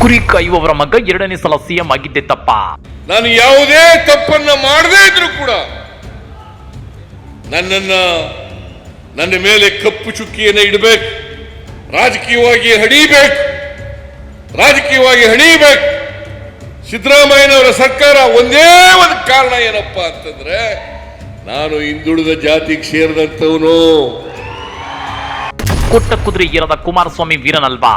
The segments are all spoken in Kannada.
ಕುರಿ ಕಾಯುವವರ ಮಗ ಎರಡನೇ ಸಲ ಸಿಎಂ ಆಗಿದ್ದೆ ತಪ್ಪ. ನಾನು ಯಾವುದೇ ತಪ್ಪನ್ನ ಮಾಡದೇ ಇದ್ರು ಕೂಡ ನನ್ನನ್ನ ನನ್ನ ಮೇಲೆ ಕಪ್ಪು ಚುಕ್ಕಿಯನ್ನು ಇಡಬೇಕು. ರಾಜಕೀಯವಾಗಿ ಹಡಿಬೇಕು ರಾಜಕೀಯವಾಗಿ ಹಡಿಬೇಕು ಸಿದ್ದರಾಮಯ್ಯನವರ ಸರ್ಕಾರ ಒಂದೇ ಒಂದು ಕಾರಣ ಏನಪ್ಪ ಅಂತಂದ್ರೆ ನಾನು ಹಿಂದುಳಿದ ಜಾತಿಗೆ ಸೇರಿದಂತವನು ಕೊಟ್ಟ ಕುದುರೆ ಇರದ ಕುಮಾರಸ್ವಾಮಿ ವೀರನಲ್ವಾ?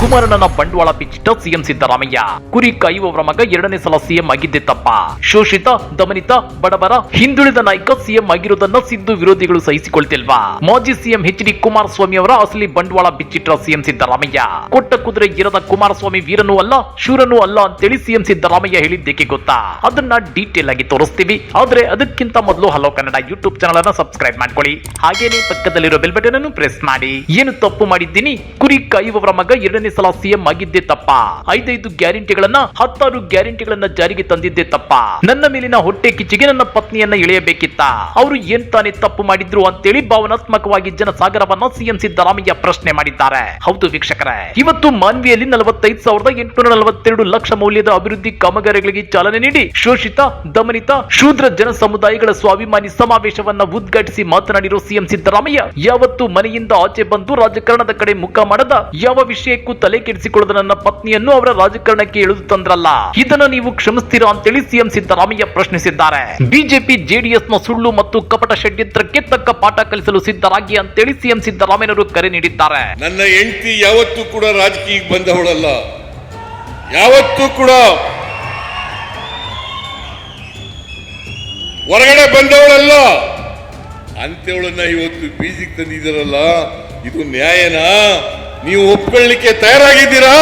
ಕುಮಾರಣ್ಣನ ಬಂಡವಾಳ ಬಿಚ್ಚಿಟ್ಟ ಸಿಎಂ ಸಿದ್ದರಾಮಯ್ಯ. ಕುರಿ ಕಾಯುವವರ ಮಗ ಎರಡನೇ ಸಲ ಸಿಎಂ ಆಗಿದ್ದೆ ತಪ್ಪ ಶೋಷಿತ, ದಮನಿತ, ಬಡವರ ಹಿಂದುಳಿದ ನಾಯಕ ಸಿಎಂ ಆಗಿರುವುದನ್ನ ಸಿದ್ದು ವಿರೋಧಿಗಳು ಸಹಿಸಿಕೊಳ್ತಿಲ್ವಾ? ಮಾಜಿ ಸಿಎಂ ಎಚ್ ಡಿ ಕುಮಾರಸ್ವಾಮಿ ಅವರ ಅಸಲಿ ಬಂಡವಾಳ ಬಿಚ್ಚಿಟ್ಟ ಸಿಎಂ ಸಿದ್ದರಾಮಯ್ಯ. ಕೊಟ್ಟ ಕುದುರೆ ಇರದ ಕುಮಾರಸ್ವಾಮಿ ವೀರನೂ ಅಲ್ಲ, ಶೂರನೂ ಅಲ್ಲ ಅಂತೇಳಿ ಸಿಎಂ ಸಿದ್ದರಾಮಯ್ಯ ಹೇಳಿದ್ದೇಕೆ ಗೊತ್ತಾ? ಅದನ್ನ ಡೀಟೇಲ್ ಆಗಿ ತೋರಿಸ್ತೀವಿ. ಆದ್ರೆ ಅದಕ್ಕಿಂತ ಮೊದಲು ಹಲೋ ಕನ್ನಡ ಯೂಟ್ಯೂಬ್ ಚಾನಲ್ ಅನ್ನ ಸಬ್ಸ್ಕ್ರೈಬ್ ಮಾಡ್ಕೊಳ್ಳಿ. ಹಾಗೇನೆ ಪಕ್ಕದಲ್ಲಿರೋ ಬೆಲ್ ಬಟನ್ ಅನ್ನು ಪ್ರೆಸ್ ಮಾಡಿ. ಏನು ತಪ್ಪು ಮಾಡಿದ್ದೀನಿ? ಕುರಿ ಕಾಯುವವರ ಮಗ ಎರಡನೇ ಸಲ ಸಿಎಂ ಆಗಿದ್ದೆ ತಪ್ಪ. ಐದೈದು ಗ್ಯಾರಂಟಿಗಳನ್ನ, ಹತ್ತಾರು ಗ್ಯಾರಂಟಿಗಳನ್ನ ಜಾರಿಗೆ ತಂದಿದ್ದೆ ತಪ್ಪ. ನನ್ನ ಮೇಲಿನ ಹೊಟ್ಟೆ ಕಿಚ್ಚಿಗೆ ನನ್ನ ಪತ್ನಿಯನ್ನ ಇಳಿಯಬೇಕಿತ್ತ ಅವರು ಏನ್ ತಾನೇ ತಪ್ಪು ಮಾಡಿದ್ರು ಅಂತೇಳಿ ಭಾವನಾತ್ಮಕವಾಗಿ ಜನಸಾಗರವನ್ನ ಸಿಎಂ ಸಿದ್ದರಾಮಯ್ಯ ಪ್ರಶ್ನೆ ಮಾಡಿದ್ದಾರೆ. ಹೌದು ವೀಕ್ಷಕರೇ, ಇವತ್ತು ಮಾನ್ವಿಯಲ್ಲಿ ನಲವತ್ತೈದು ಸಾವಿರದ ಎಂಟುನೂರ ನಲವತ್ತೆರಡು ಲಕ್ಷ ಮೌಲ್ಯದ ಅಭಿವೃದ್ಧಿ ಕಾಮಗಾರಿಗಳಿಗೆ ಚಾಲನೆ ನೀಡಿ ಶೋಷಿತ, ದಮನಿತ, ಶೂದ್ರ ಜನ ಸಮುದಾಯಗಳ ಸ್ವಾಭಿಮಾನಿ ಸಮಾವೇಶವನ್ನ ಉದ್ಘಾಟಿಸಿ ಮಾತನಾಡಿರೋ ಸಿಎಂ ಸಿದ್ದರಾಮಯ್ಯ, ಯಾವತ್ತು ಮನೆಯಿಂದ ಆಚೆ ಬಂದು ರಾಜಕಾರಣದ ಕಡೆ ಮುಖ ಮಾಡದ ಯಾವ ವಿಷಯಕ್ಕೂ ತಲೆ ಕೆಡಿಸಿಕೊಳ್ಳದ ನನ್ನ ಪತ್ನಿಯನ್ನು ಅವರ ರಾಜಕಾರಣಕ್ಕೆ ಇಳಿದು ತಂದ್ರಲ್ಲ. ಇದನ್ನ ನೀವು ಕ್ಷಮಿಸ್ತೀರಾ ಅಂತೇಳಿ ಸಿಎಂ ಸಿದ್ದರಾಮಯ್ಯ ಪ್ರಶ್ನಿಸಿದ್ದಾರೆ. ಬಿಜೆಪಿ ಜೆಡಿಎಸ್ನ ಸುಳ್ಳು ಮತ್ತು ಕಪಟ ಷಡ್ಯಂತ್ರಕ್ಕೆ ತಕ್ಕ ಪಾಠ ಕಲಿಸಲು ಸಿದ್ಧರಾಗಿ ಅಂತೇಳಿ ಸಿಎಂ ಸಿದ್ದರಾಮಯ್ಯನವರು ಕರೆ ನೀಡಿದ್ದಾರೆ. ನನ್ನ ಹೆಂಡತಿ ಯಾವತ್ತೂ ಕೂಡ ರಾಜಕೀಯಕ್ಕೆ ಬಂದವಳಲ್ಲ ಯಾವತ್ತೂ ಕೂಡ ಹೊರಗಡೆ ಬಂದವಳಲ್ಲ. ಅಂತೇವಳನ್ನ ಇವತ್ತು ಬೀಜಿಗೆ ತಂದಿದ್ದಾರಲ್ಲ, ಇದು ನ್ಯಾಯನಾ? ನೀವು ಒಪ್ಕೊಳ್ಳಿಕ್ಕೆ ತಯಾರಾಗಿದ್ದೀರಾ?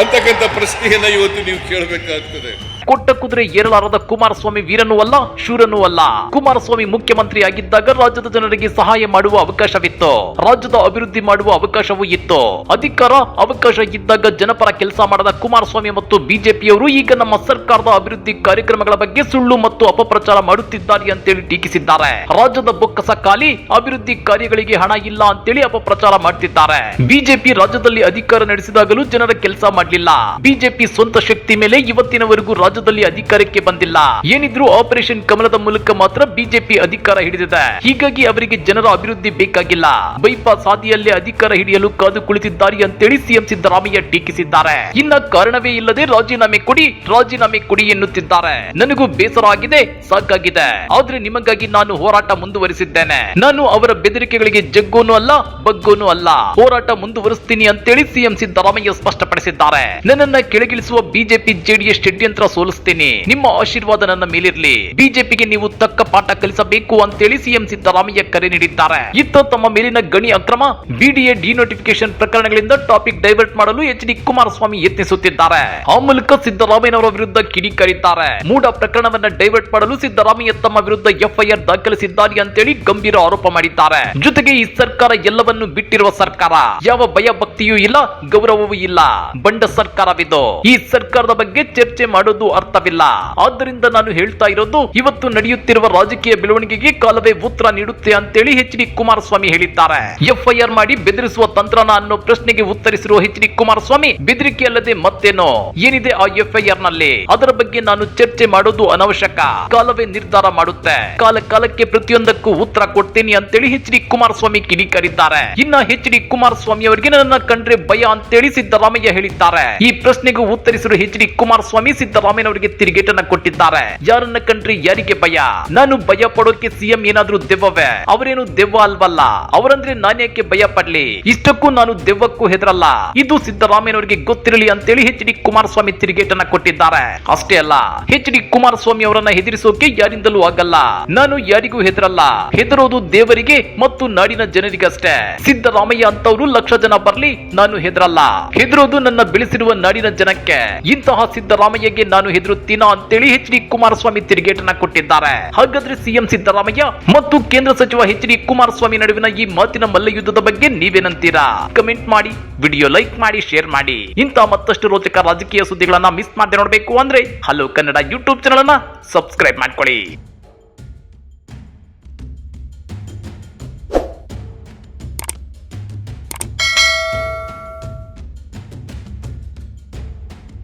ಅಂತಕ್ಕಂಥ ಪ್ರಶ್ನೆಯನ್ನ ಇವತ್ತು ನೀವು ಕೇಳಬೇಕಾಗ್ತದೆ. ಕೊಟ್ಟ ಕುದುರೆ ಏರಲಾರದ ಕುಮಾರಸ್ವಾಮಿ ವೀರನೂ ಅಲ್ಲ, ಶೂರನೂ ಅಲ್ಲ. ಕುಮಾರಸ್ವಾಮಿ ಮುಖ್ಯಮಂತ್ರಿ ಆಗಿದ್ದಾಗ ರಾಜ್ಯದ ಜನರಿಗೆ ಸಹಾಯ ಮಾಡುವ ಅವಕಾಶವಿತ್ತು. ರಾಜ್ಯದ ಅಭಿವೃದ್ಧಿ ಮಾಡುವ ಅವಕಾಶವೂ ಇತ್ತು. ಅಧಿಕಾರ, ಅವಕಾಶ ಇದ್ದಾಗ ಜನಪರ ಕೆಲಸ ಮಾಡದ ಕುಮಾರಸ್ವಾಮಿ ಮತ್ತು ಬಿಜೆಪಿಯವರು ಈಗ ನಮ್ಮ ಸರ್ಕಾರದ ಅಭಿವೃದ್ಧಿ ಕಾರ್ಯಕ್ರಮಗಳ ಬಗ್ಗೆ ಸುಳ್ಳು ಮತ್ತು ಅಪಪ್ರಚಾರ ಮಾಡುತ್ತಿದ್ದಾರೆ ಅಂತೇಳಿ ಟೀಕಿಸಿದ್ದಾರೆ. ರಾಜ್ಯದ ಬೊಕ್ಕಸ ಖಾಲಿ, ಅಭಿವೃದ್ಧಿ ಕಾರ್ಯಗಳಿಗೆ ಹಣ ಇಲ್ಲ ಅಂತೇಳಿ ಅಪಪ್ರಚಾರ ಮಾಡ್ತಿದ್ದಾರೆ. ಬಿಜೆಪಿ ರಾಜ್ಯದಲ್ಲಿ ಅಧಿಕಾರ ನಡೆಸಿದಾಗಲೂ ಜನರ ಕೆಲಸ ಮಾಡಲಿಲ್ಲ. ಬಿಜೆಪಿ ಸ್ವಂತ ಶಕ್ತಿ ಮೇಲೆ ಇವತ್ತಿನವರೆಗೂ ರಾಜ್ಯದಲ್ಲಿ ಅಧಿಕಾರಕ್ಕೆ ಬಂದಿಲ್ಲ. ಏನಿದ್ರು ಆಪರೇಷನ್ ಕಮಲದ ಮೂಲಕ ಮಾತ್ರ ಬಿಜೆಪಿ ಅಧಿಕಾರ ಹಿಡಿದಿದೆ. ಹೀಗಾಗಿ ಅವರಿಗೆ ಜನರ ಅಭಿವೃದ್ಧಿ ಬೇಕಾಗಿಲ್ಲ. ಬೈಪಾಸ್ ಹಾದಿಯಲ್ಲೇ ಅಧಿಕಾರ ಹಿಡಿಯಲು ಕಾದು ಕುಳಿತಿದ್ದಾರೆ ಅಂತೇಳಿ ಸಿಎಂ ಸಿದ್ದರಾಮಯ್ಯ ಟೀಕಿಸಿದ್ದಾರೆ. ಇನ್ನ ಕಾರಣವೇ ಇಲ್ಲದೆ ರಾಜೀನಾಮೆ ಕೊಡಿ ರಾಜೀನಾಮೆ ಕೊಡಿ ಎನ್ನುತ್ತಿದ್ದಾರೆ. ನನಗೂ ಬೇಸರ ಆಗಿದೆ, ಸಾಕಾಗಿದೆ. ಆದ್ರೆ ನಿಮಗಾಗಿ ನಾನು ಹೋರಾಟ ಮುಂದುವರಿಸಿದ್ದೇನೆ. ನಾನು ಅವರ ಬೆದರಿಕೆಗಳಿಗೆ ಜಗ್ಗೋನು ಅಲ್ಲ, ಬಗ್ಗೋನು ಅಲ್ಲ. ಹೋರಾಟ ಮುಂದುವರಿಸ್ತೀನಿ ಅಂತೇಳಿ ಸಿಎಂ ಸಿದ್ದರಾಮಯ್ಯ ಸ್ಪಷ್ಟಪಡಿಸಿದ್ದಾರೆ. ನನ್ನನ್ನ ಕೆಳಗಿಳಿಸುವ ಬಿಜೆಪಿ ಜೆಡಿಎಸ್ ಷಡ್ಯಂತ್ರ ಸೋಲಿಸ್ತೇನೆ. ನಿಮ್ಮ ಆಶೀರ್ವಾದ ನನ್ನ ಮೇಲಿರ್ಲಿ. ಬಿಜೆಪಿಗೆ ನೀವು ತಕ್ಕ ಪಾಠ ಕಲಿಸಬೇಕು ಅಂತೇಳಿ ಸಿಎಂ ಸಿದ್ದರಾಮಯ್ಯ ಕರೆ ನೀಡಿದ್ದಾರೆ. ಇತ್ತ ತಮ್ಮ ಮೇಲಿನ ಗಣಿ ಅಕ್ರಮ, ಬಿಡಿಎ ಡಿನೋಟಿಫಿಕೇಶನ್ ಪ್ರಕರಣಗಳಿಂದ ಟಾಪಿಕ್ ಡೈವರ್ಟ್ ಮಾಡಲು ಎಚ್ ಡಿ ಕುಮಾರಸ್ವಾಮಿ ಯತ್ನಿಸುತ್ತಿದ್ದಾರೆ. ಆ ಮೂಲಕ ಸಿದ್ದರಾಮಯ್ಯನವರ ವಿರುದ್ಧ ಕಿಡಿಕಾರಿದ್ದಾರೆ. ಮೂಡ ಪ್ರಕರಣವನ್ನ ಡೈವರ್ಟ್ ಮಾಡಲು ಸಿದ್ದರಾಮಯ್ಯ ತಮ್ಮ ವಿರುದ್ಧ ಎಫ್ಐಆರ್ ದಾಖಲಿಸಿದ್ದಾರೆ ಅಂತೇಳಿ ಗಂಭೀರ ಆರೋಪ ಮಾಡಿದ್ದಾರೆ. ಜೊತೆಗೆ ಈ ಸರ್ಕಾರ ಎಲ್ಲವನ್ನು ಬಿಟ್ಟಿರುವ ಸರ್ಕಾರ. ಯಾವ ಭಯ ಭಕ್ತಿಯೂ ಇಲ್ಲ, ಗೌರವವೂ ಇಲ್ಲ. ಬಂಡ ಸರ್ಕಾರವಿದು. ಈ ಸರ್ಕಾರದ ಬಗ್ಗೆ ಚರ್ಚೆ ಮಾಡೋದು ಅರ್ಥವಿಲ್ಲ. ಆದ್ದರಿಂದ ನಾನು ಹೇಳ್ತಾ ಇರೋದು, ಇವತ್ತು ನಡೆಯುತ್ತಿರುವ ರಾಜಕೀಯ ಬೆಳವಣಿಗೆಗೆ ಕಾಲವೇ ಉತ್ತರ ನೀಡುತ್ತೆ ಅಂತೇಳಿ ಹೆಚ್ ಡಿ ಕುಮಾರಸ್ವಾಮಿ ಹೇಳಿದ್ದಾರೆ. ಎಫ್ಐಆರ್ ಮಾಡಿ ಬೆದರಿಸುವ ತಂತ್ರನ ಅನ್ನೋ ಪ್ರಶ್ನೆಗೆ ಉತ್ತರಿಸಿರುವ ಹೆಚ್ ಡಿ ಕುಮಾರಸ್ವಾಮಿ, ಬೆದರಿಕೆ ಅಲ್ಲದೆ ಮತ್ತೇನೋ? ಏನಿದೆ ಆ ಎಫ್ಐಆರ್ನಲ್ಲಿ ಅದರ ಬಗ್ಗೆ ನಾನು ಚರ್ಚೆ ಮಾಡೋದು ಅನವಶ್ಯಕ. ಕಾಲವೇ ನಿರ್ಧಾರ ಮಾಡುತ್ತೆ. ಕಾಲ ಕಾಲಕ್ಕೆ ಪ್ರತಿಯೊಂದಕ್ಕೂ ಉತ್ತರ ಕೊಡ್ತೀನಿ ಅಂತೇಳಿ ಹೆಚ್ ಡಿ ಕುಮಾರಸ್ವಾಮಿ ಕಿಡಿಕಾರಿದ್ದಾರೆ. ಇನ್ನ ಹೆಚ್ ಡಿ ಕುಮಾರಸ್ವಾಮಿ ಅವರಿಗೆ ನನ್ನ ಕಂಡ್ರೆ ಭಯ ಅಂತೇಳಿ ಸಿದ್ದರಾಮಯ್ಯ ಹೇಳಿದ್ದಾರೆ. ಈ ಪ್ರಶ್ನೆಗೂ ಉತ್ತರಿಸಲು ಎಚ್ ಡಿ ಕುಮಾರಸ್ವಾಮಿ ಸಿದ್ದರಾಮಯ್ಯನವರಿಗೆ ತಿರುಗೇಟನ್ನ ಕೊಟ್ಟಿದ್ದಾರೆ. ಯಾರನ್ನ ಕಂಡ್ರಿ ಯಾರಿಗೆ ಭಯ? ನಾನು ಭಯ ಪಡೋಕೆ ಸಿಎಂ ಏನಾದ್ರೂ ದೆವ್ವವೇ? ಅವರೇನು ದೆವ್ವ ಅಲ್ವಲ್ಲ? ಅವರಂದ್ರೆ ನಾನ್ಯಾಕೆ ಭಯ ಪಡ್ಲಿ? ಇಷ್ಟಕ್ಕೂ ನಾನು ದೆವ್ವಕ್ಕೂ ಹೆದರಲ್ಲ. ಇದು ಸಿದ್ದರಾಮಯ್ಯನವರಿಗೆ ಗೊತ್ತಿರಲಿ ಅಂತೇಳಿ ಎಚ್ ಡಿ ಕುಮಾರಸ್ವಾಮಿ ತಿರುಗೇಟನ್ನ ಕೊಟ್ಟಿದ್ದಾರೆ. ಅಷ್ಟೇ ಅಲ್ಲ ಎಚ್ ಡಿ ಕುಮಾರಸ್ವಾಮಿ ಅವರನ್ನ ಹೆದರಿಸೋಕೆ ಯಾರಿಂದಲೂ ಆಗಲ್ಲ. ನಾನು ಯಾರಿಗೂ ಹೆದರಲ್ಲ. ಹೆದರೋದು ದೇವರಿಗೆ ಮತ್ತು ನಾಡಿನ ಜನರಿಗಷ್ಟೇ. ಸಿದ್ದರಾಮಯ್ಯ ಅಂತವರು ಲಕ್ಷ ಜನ ಬರ್ಲಿ, ನಾನು ಹೆದರಲ್ಲ. ಹೆದರೋದು ನನ್ನ ಬೆಳೆಸಿರುವ ನಾಡಿನ ಜನಕ್ಕೆ ಇಂತಹ ಸಿದ್ದರಾಮಯ್ಯಗೆ ನಾನು ಹೆದರುತ್ತೀನಾ ಅಂತೇಳಿ ಎಚ್ ಡಿ ಕುಮಾರಸ್ವಾಮಿ ತಿರುಗೇಟನ್ನ ಕೊಟ್ಟಿದ್ದಾರೆ. ಹಾಗಾದ್ರೆ ಸಿಎಂ ಸಿದ್ದರಾಮಯ್ಯ ಮತ್ತು ಕೇಂದ್ರ ಸಚಿವ ಎಚ್ ಡಿ ಕುಮಾರಸ್ವಾಮಿ ನಡುವಿನ ಈ ಮಾತಿನ ಮಲ್ಲಯುದ್ಧದ ಬಗ್ಗೆ ನೀವೇನಂತೀರಾ? ಕಮೆಂಟ್ ಮಾಡಿ, ವಿಡಿಯೋ ಲೈಕ್ ಮಾಡಿ, ಶೇರ್ ಮಾಡಿ. ಇಂತಹ ಮತ್ತಷ್ಟು ರೋಚಕ ರಾಜಕೀಯ ಸುದ್ದಿಗಳನ್ನ ಮಿಸ್ ಮಾಡದೆ ನೋಡಬೇಕು ಅಂದ್ರೆ ಹಲೋ ಕನ್ನಡ ಯೂಟ್ಯೂಬ್ ಚಾನಲ್ ಅನ್ನ ಸಬ್ಸ್ಕ್ರೈಬ್ ಮಾಡ್ಕೊಳ್ಳಿ.